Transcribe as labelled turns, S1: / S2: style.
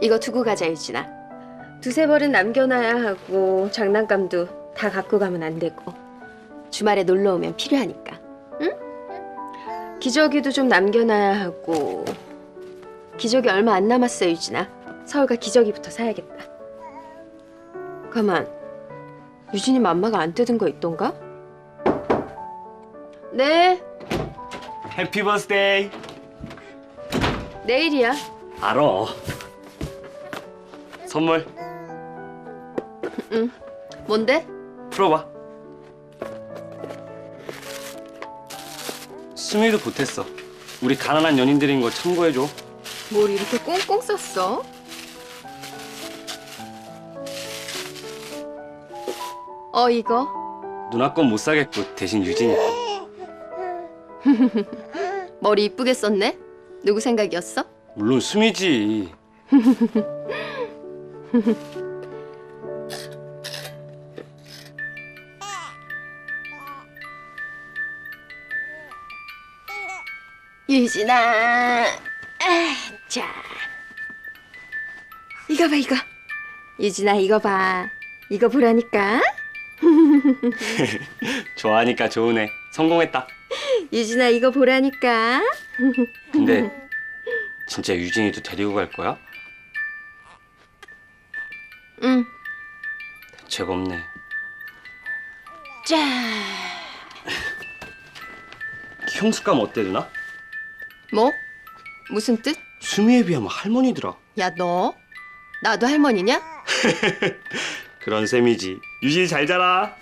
S1: 이거 두고 가자 유진아. 두세 벌은 남겨놔야 하고 장난감도 다 갖고 가면 안 되고 주말에 놀러 오면 필요하니까. 응? 기저귀도 좀 남겨놔야 하고 기저귀 얼마 안 남았어 유진아. 서울가 기저귀부터 사야겠다. 가만. 유진이 맘마가 안 뜯은 거 있던가? 네,
S2: 해피 버스데이.
S1: 내일이야.
S2: 알아. 선물
S1: 뭔데?
S2: 풀어봐. 수미도 보탰어. 우리 가난한 연인들인 거 참고해줘.
S1: 뭘 이렇게 꽁꽁 썼어? 어 이거
S2: 누나 건 못 사겠고 대신 유진이 거.
S1: 머리 이쁘게 썼네. 누구 생각이었어?
S2: 물론 수미지.
S1: 유진아. 아, 자. 이거 봐, 이거. 유진아, 이거 봐. 이거 보라니까.
S2: 좋아하니까 좋으네. 성공했다.
S1: 유진아, 이거 보라니까.
S2: 근데 진짜 유진이도 데리고 갈 거야?
S1: 응.
S2: 죄가 없네.
S1: 자.
S2: 형수감 어때 누나?
S1: 뭐? 무슨 뜻?
S2: 수미에 비하면 할머니더라.
S1: 야, 너. 나도 할머니냐?
S2: 그런 셈이지. 유진이 잘 자라.